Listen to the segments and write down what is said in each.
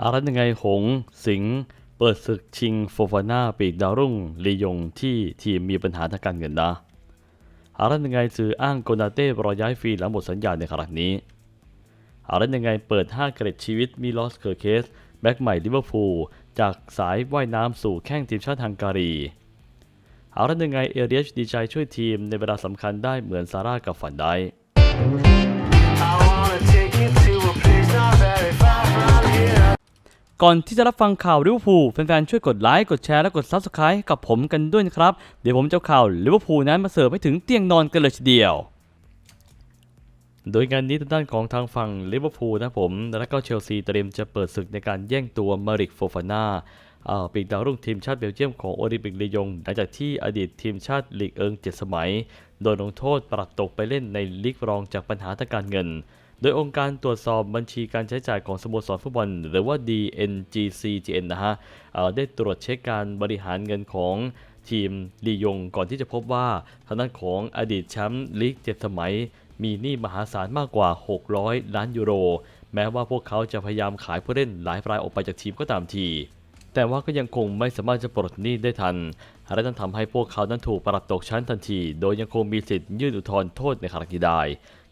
อะไรยังไงหงสิงเปิดศึกชิงโฟฟาน่าปีกดาวรุ่งลียงที่ทีมมีปัญหาทางการเงินนะอะไรยังไงสื่ออ้างโกนาเต้รอย้ายฟรีหลังหมดสัญญาในครั้งนี้อะไรยังไงเปิด 5 เกร็ดชีวิตมีลอสเคอร์เคส แบ็กใหม่ลิเวอร์พูลจากสายว่ายน้ำสู่แข้งทีมชาติฮังการีอาละยังไงเอเรียชดีใจช่วยทีมในเวลาสำคัญได้เหมือนซาร่ากับฝันได้ ก่อนที่จะรับฟังข่าวลิเวอร์พูลแฟนๆ ช่วยกดไลค์ กดแชร์ และกด Subscribe ให้กับผมกันด้วยนะครับ เดี๋ยวผมจะข่าวลิเวอร์พูลนั้นมาเสิร์ฟให้ถึงเตียงนอนกันเลยทีเดียว โดยงานนี้ทางด้านของทางฝั่งลิเวอร์พูลนะผม และก็เชลซีเตรียมจะเปิดศึกในการแย่งตัวมาริกโฟฟาน่าอ่าปีกดาวรุ่งทีมชาติเบลเยียมของโอลิมปิกลียงหลังจากที่อดีตทีมชาติลีกเอิงเจ็ดสมัย โดนลงโทษปรับตกไปเล่นในลีกรองจากปัญหาทางการเงิน โดยองค์การตรวจสอบบัญชีการใช้จ่ายของสโมสรฟุตบอล หรือว่า DNGCGN นะฮะได้ตรวจเช็คการบริหารเงินของทีมลียงก่อนที่จะพบว่าทางด้านของอดีตแชมป์ลีกเจ็ดสมัย มีหนี้มหาศาลมากกว่า 600 ล้านยูโร แม้ว่าพวกเขาจะพยายามขายผู้เล่นหลายรายออกไปจากทีมก็ตามทีแต่ว่าก็ยังคงไม่สามารถจะปลดหนี้ได้ทัน และนั่นทำให้พวกเขานั้นถูกปรับตกชั้นทันที โดยยังคงมีสิทธิ์ยื่นอุทธรณ์โทษในครั้งนี้ได้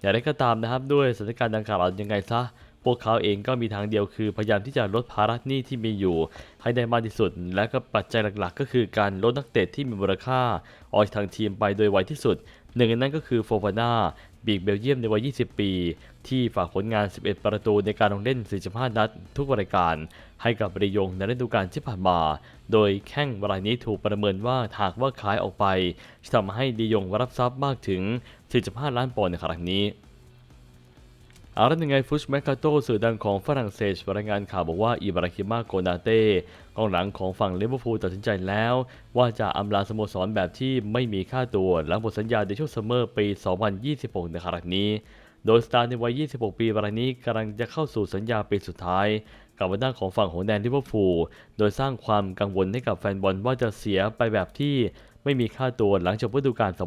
อย่างไรก็ตามนะครับด้วยสถานการณ์ดังกล่าวยังไงซะพวกเขาเองก็มีทางเดียวคือพยายามที่จะลดภาระหนี้ที่มีอยู่ ให้ได้มากที่สุด และก็ปัจจัยหลักๆ ก็คือการลดนักเตะที่มีมูลค่า ออกจากทางทีมไปโดยไวที่สุด หนึ่งในนั้นก็คือโฟฟาน่าบีกเบลเยียมในวัย 20 ปี ที่ฝากผลงาน 11 ประตูในการลงเล่น 45 นัด ทุกรายการ ให้กับรียงในฤดูกาลที่ผ่านมา โดยแข้งรายนี้ถูกประเมินว่าหากว่าขายออกไปจะทำให้ดียงรับทรัพย์มากถึง 45 ล้านปอนด์ในครั้งนี้อาละยังไงฟุชแมคคาโตสื่อดังของฝรั่งเศสรายงานข่าวบอกว่าอิบราฮิมาโกนาเต้กองหลังของฝั่งลิเวอร์พูลตัดสินใจแล้ว ว่าจะอำลาสโมสรแบบที่ไม่มีค่าตัวหลังหมดสัญญาในช่วงซัมเมอร์ปี 2026 ในครั้งนี้ โดยสตาร์ในวัย 26 ปีรายนี้กำลังจะเข้าสู่สัญญาปีสุดท้าย กับวันด้านของฝั่งของแดนลิเวอร์พูลโดยสร้างความกังวลให้กับแฟนบอลว่าจะเสียไปแบบที่ไม่มีค่าตัวหลังจบฤดูกาล 2025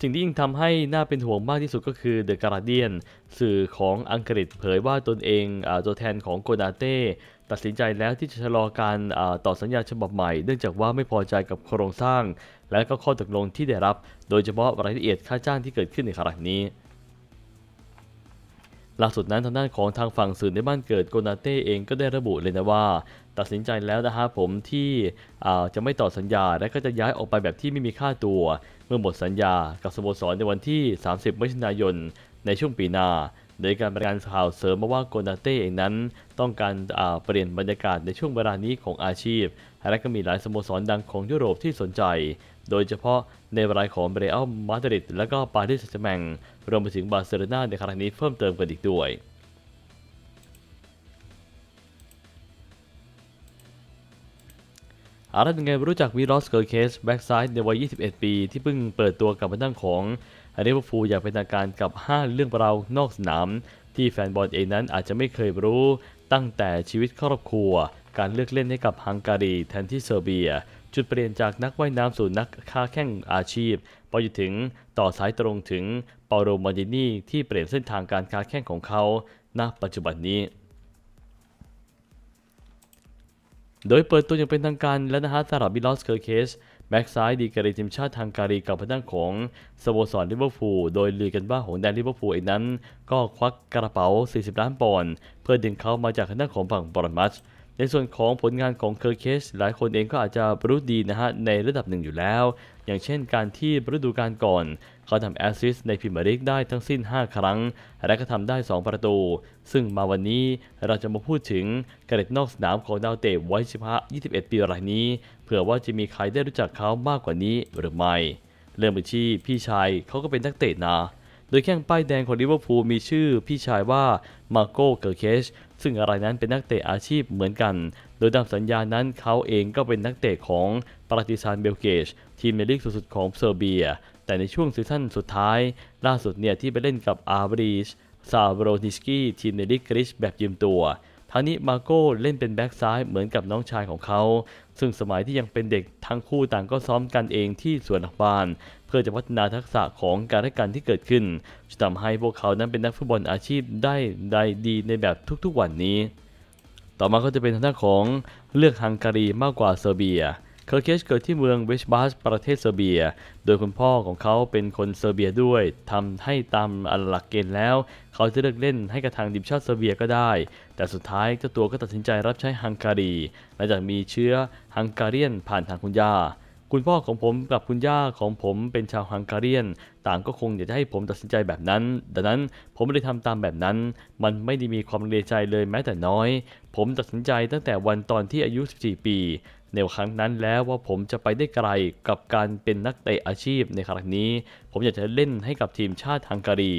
สิ่งที่ยิ่งทำให้น่าเป็นห่วงมากที่สุดก็คือ The Guardian สื่อของอังกฤษเผยว่าตนเองอตัวแทนของโกนาเต้ ตัดสินใจแล้วที่จะชะลอการต่อสัญญาฉบับใหม่ เนื่องจากว่าไม่พอใจกับโครงสร้าง และก็ข้อตกลงที่ได้รับ โดยเฉพาะรายละเอียดค่าจ้างที่เกิดขึ้นในครั้งนี้ล่าสุดนั้นทางด้านของทางฝั่งสื่อในบ้านเกิดโกนาเต้เองก็ได้ระบุเลยนะว่า ตัดสินใจแล้วนะฮะผมที่จะไม่ต่อสัญญาและก็จะย้ายออกไปแบบที่ไม่มีค่าตัว เมื่อหมดสัญญากับสโมสรในวันที่ 30มิถุนายนในช่วงปีหน้า โดยการรายงานข่าวเสริมมาว่าโกนาเต้เองนั้น ต้องการเปลี่ยนบรรยากาศในช่วงเวลานี้ของอาชีพ และก็มีหลายสโมสรดังของยุโรปที่สนใจ โดยเฉพาะในรายของเบรอัลมาดริดและก็ปารีสแซงต์แชแมงรวมไปถึงบาร์เซโลนาในครั้งนี้เพิ่มเติมกันอีกด้วยอาร์ตยังไงรู้จักวีลอสเกอร์เคสแบ็กซ้ายในวัย 21 ปี ที่เพิ่งเปิดตัวกับมาตั้งของ ลิเวอร์พูลอย่างเป็นทางการกับ 5 เรื่องราวนอกสนาม ที่แฟนบอลเองนั้นอาจจะไม่เคยรู้ ตั้งแต่ชีวิตครอบครัว การเลือกเล่นให้กับฮังการีแทนที่เซอร์เบีย จุดเปลี่ยนจากนักว่ายน้ำสู่นักค้าแข่งอาชีพไปจนถึงต่อสายตรงถึงเปาโรมาดินีที่เปลี่ยนเส้นทางการค้าแข่งของเขาณปัจจุบันนี้โดยเปิดตัวอย่างเป็นทางการและนะฮะสำหรับบิลอสเคอร์เคส แบ็กซ้ายดีกรีทีมชาติทางการีกับพนักของสโมสรลิเวอร์พูลโดยลือกันว่าหงแดนลิเวอร์พูลเองนั้น ก็ควักกระเป๋า 40 ล้านปอนด์เพื่อดึงเขามาจากทางด้านของฝั่งบอร์มัส ในส่วนของผลงานของเคอร์เคสหลายคนเองก็อาจจะรู้ดีนะฮะในระดับหนึ่งอยู่แล้ว อย่างเช่นการที่ฤดูกาลก่อน เขาทำแอสซิสต์ในพรีเมียร์ลีกได้ทั้งสิ้น 5 ครั้ง และก็ทำได้ 2 ประตู ซึ่งมาวันนี้เราจะมาพูดถึงกระเด็ดนอกสนามของดาวเตะวัย21 ปีรายนี้ เผื่อว่าจะมีใครได้รู้จักเขามากกว่านี้หรือไม่ เริ่มไปที่พี่ชายเขาก็เป็นนักเตะนะโดยแข้งป้ายแดงของลิเวอร์พูลมีชื่อพี่ชายว่ามาโกเกอร์เคช ซึ่งอะไรนั้นเป็นนักเตะอาชีพเหมือนกัน โดยตามสัญญานั้นเขาเองก็เป็นนักเตะของปาร์ติซานเบลเกชทีมในลีกสุดของเซอร์เบีย แต่ในช่วงซีซั่นสุดท้าย ล่าสุดเนี่ยที่ไปเล่นกับอาร์บรีชซาโบโรนิสกี้ทีมในลีกกรีซแบบยืมตัว ทั้งนี้มาโก้เล่นเป็นแบ็กซ้ายเหมือนกับน้องชายของเขา ซึ่งสมัยที่ยังเป็นเด็กทั้งคู่ต่างก็ซ้อมกันเองที่สวนหลักบ้าน เพื่อจะพัฒนาทักษะของการและกันที่เกิดขึ้นจะทำให้พวกเขานั้นเป็นนักฟุตบอลอาชีพได้ได้ดีในแบบทุกๆวันนี้ ต่อมาก็จะเป็นทางด้านของเลือกฮังการีมากกว่าเซอร์เบีย เคอร์เคชเกิดที่เมืองเวชบัสประเทศเซอร์เบีย โดยคุณพ่อของเขาเป็นคนเซอร์เบียด้วยทำให้ตามหลักเกณฑ์แล้ว เขาจะเลือกเล่นให้กับทางทีมชาติเซอร์เบียก็ได้ แต่สุดท้ายเจ้าตัวก็ตัดสินใจรับใช้ฮังการีหลังจากมีเชื้อฮังการีนผ่านทางคุณย่าคุณพ่อของผมกับคุณย่าของผมเป็นชาวฮังการีนต่างก็คงอยากจะให้ผมตัดสินใจแบบนั้น ดังนั้นผมเลยทำตามแบบนั้น มันไม่ได้มีความลังเลใจเลยแม้แต่น้อย ผมตัดสินใจตั้งแต่วันตอนที่อายุ 14 ปี ในครั้งนั้นแล้วว่าผมจะไปได้ไกลกับการเป็นนักเตะอาชีพในครั้งนี้ ผมอยากจะเล่นให้กับทีมชาติฮังการี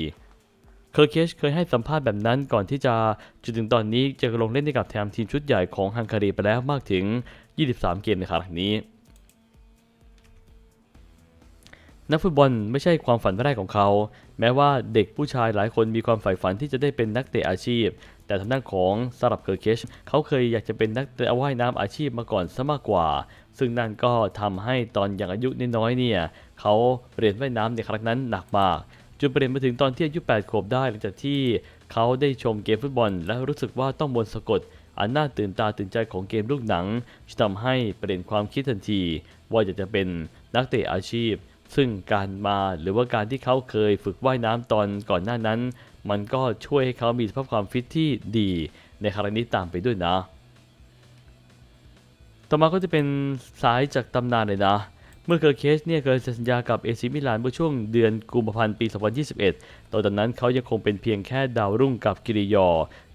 เคอร์เคชเคยให้สัมภาษณ์แบบนั้นก่อนที่จะจนถึงตอนนี้จะลงเล่นให้กับแทมทีมชุดใหญ่ของฮังการีไปแล้วมากถึง 23 เกมในครั้งนี้นักฟุตบอลไม่ใช่ความฝันแรกของเขา แม้ว่าเด็กผู้ชายหลายคนมีความใฝ่ฝันที่จะได้เป็นนักเตะอาชีพ แต่ทางด้านของสลับเคอร์เคชเขาเคยอยากจะเป็นนักเตะว่ายน้ำอาชีพมาก่อนซะมากกว่า ซึ่งนั่นก็ทำให้ตอนยังอายุน้อยๆเนี่ยเขาเรียนว่ายน้ำในครั้งนั้นหนักมากจนเปลี่ยนมาถึงตอนที่อายุ8ขวบได้หลังจากที่เขาได้ชมเกมฟุตบอล และรู้สึกว่าต้องมนสะกดอันน่าตื่นตาตื่นใจของเกมลูกหนังจะทำให้เปลี่ยนความคิดทันที ว่าอยากจะเป็นนักเตะอาชีพ ซึ่งการมาหรือว่าการที่เขาเคยฝึกว่ายน้ำตอนก่อนหน้านั้น มันก็ช่วยให้เขามีสภาพความฟิตที่ดีในครั้งนี้ตามไปด้วยนะ ต่อมาก็จะเป็นสายจากตำนานเลยนะ เมื่อเกิดเคสเนี่ยเคยเซ็นสัญญากับเอซิมิลานเมื่อช่วงเดือนกุมภาพันธ์ปี 2021 ตอนนั้นเขายังคงเป็นเพียงแค่ดาวรุ่งกับกิริยอ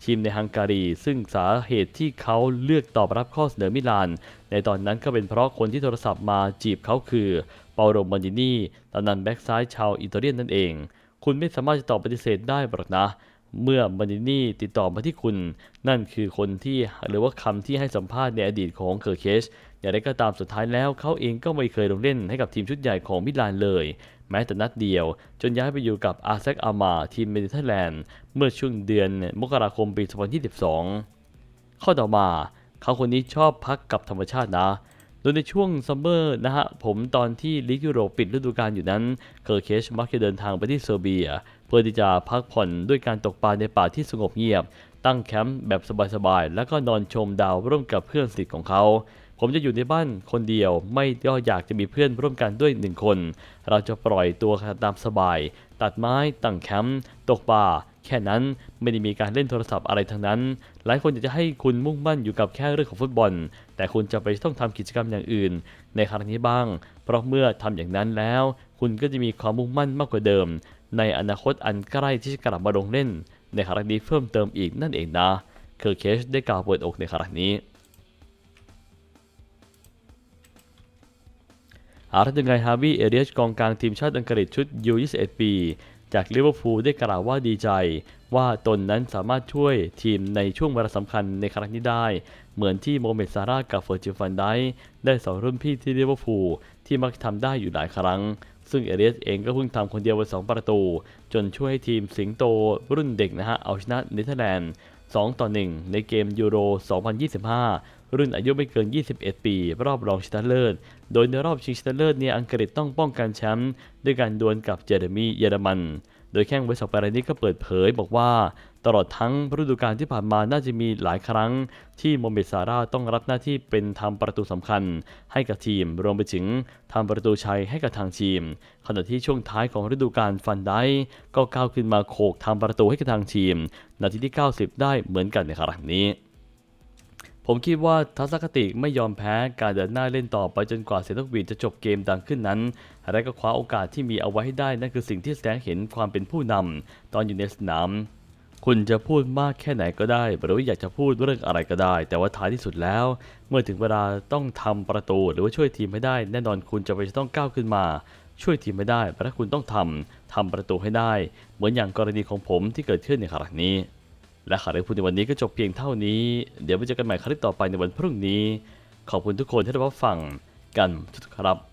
ทีมในฮังการี ซึ่งสาเหตุที่เขาเลือกตอบรับข้อเสนอมิลาน ในตอนนั้นก็เป็นเพราะคนที่โทรศัพท์มาจีบเขาคือเปาโรมานินีตอนนั้นแบ็กซ้ายชาวอิตาเลียนนั่นเอง คุณไม่สามารถจะตอบปฏิเสธได้หรอกนะ เมื่อมานินี่ติดต่อมาที่คุณ นั่นคือคนที่หรือว่าคำที่ให้สัมภาษณ์ในอดีตของเคอร์เคชอย่างไรก็ตามสุดท้ายแล้วเขาเองก็ไม่เคยลงเล่นให้กับทีมชุดใหญ่ของมิลานเลย แม้แต่นัดเดียว จนย้ายไปอยู่กับอาเซกอามาทีมเมดิเตอร์แลนด์ เมื่อช่วงเดือนมกราคมปี 2022 ข้อต่อมา เขาคนนี้ชอบพักกับธรรมชาตินะ โดยในช่วงซัมเมอร์นะฮะผมตอนที่ลีกยุโรปปิดฤดูกาลอยู่นั้นเคอร์เคชมักจะเดินทางไปที่เซอร์เบีย เพื่อที่จะพักผ่อนด้วยการตกปลาในป่าที่สงบเงียบ ตั้งแคมป์แบบสบายๆ แล้วก็นอนชมดาวร่วมกับเพื่อนสนิทของเขาผมจะอยู่ในบ้านคนเดียวไม่ก็อยากจะมีเพื่อนร่วมกันด้วยหนึ่งคน เราจะปล่อยตัวตามสบาย ตัดไม้ตั้งแคมป์ตกปลา แค่นั้นไม่ได้มีการเล่นโทรศัพท์อะไรทั้งนั้น หลายคนอยากจะให้คุณมุ่งมั่นอยู่กับแค่เรื่องของฟุตบอล แต่คุณจะไปต้องทำกิจกรรมอย่างอื่น ในครั้งนี้บ้าง เพราะเมื่อทำอย่างนั้นแล้ว คุณก็จะมีความมุ่งมั่นมากกว่าเดิม ในอนาคตอันใกล้ที่จะกลับมาลงเล่น ในครั้งนี้เพิ่มเติมอีกนั่นเองนะเคอร์เคชได้กล่าวเปิดอกในครั้งนี้อาร์ตยังไงฮาร์วิเอเรียชกองกลางทีมชาติอังกฤษชุดยู21 ปี จากลิเวอร์พูลได้กล่าวว่าดีใจ ว่าตนนั้นสามารถช่วยทีมในช่วงเวลาสำคัญในครั้งนี้ได้ เหมือนที่โมเมดซาร่ากับเฟอร์จิฟันไดค์ได้สอนรุ่นพี่ที่ลิเวอร์พูลที่มักทำได้อยู่หลายครั้ง ซึ่งเอเรียสเองก็เพิ่งทำคนเดียวไปสองประตู จนช่วยให้ทีมสิงโตรุ่นเด็กนะฮะเอาชนะเนเธอร์แลนด์2ต่อ1ในเกมยูโร 2025 รุ่นอายุไม่เกิน 21 ปี รอบรองชนะเลิศ โดยในรอบชิงชนะเลิศเนี่ยอังกฤษต้องป้องกันแชมป์ด้วยการดวลกับเจเรมีเยอรมัน โดยแข้งเวสต์ปารนี้ก็เปิดเผยบอกว่า ตลอดทั้งฤดูกาลที่ผ่านมาน่าจะมีหลายครั้ง ที่โมเมดซาร่าต้องรับหน้าที่เป็นทำประตูสำคัญ ให้กับทีม รวมไปถึงทำประตูชัยให้กับทางทีม ขณะที่ช่วงท้ายของฤดูกาลฟันได้ก็ก้าวขึ้นมาโขกทำประตูให้กับทางทีม นาทีที่ 90 ได้เหมือนกันในครั้งนี้ ผมคิดว่าทัศนคติไม่ยอมแพ้การเดินหน้าเล่นต่อไปจนกว่าเซนต์วีดจะจบเกมดังขึ้นนั้นและก็คว้าโอกาสที่มีเอาไว้ให้ได้นั่นคือสิ่งที่แสดงเห็นความเป็นผู้นำตอนอยู่ในสนาม คุณจะพูดมากแค่ไหนก็ได้ หรืออยากจะพูดเรื่องอะไรก็ได้ แต่ว่าท้ายที่สุดแล้ว เมื่อถึงเวลาต้องทำประตูหรือว่าช่วยทีมให้ได้ แน่นอนคุณจะไปต้องก้าวขึ้นมา ช่วยทีมไม่ได้และคุณต้องทำทำประตูให้ได้ เหมือนอย่างกรณีของผมที่เกิดขึ้นในครั้งนี้ และข่าวเรื่องพูดในวันนี้ก็จบเพียงเท่านี้ เดี๋ยวไปเจอกันใหม่คลิปต่อไปในวันพรุ่งนี้ ขอบคุณทุกคนที่รับฟังกันทุกครับ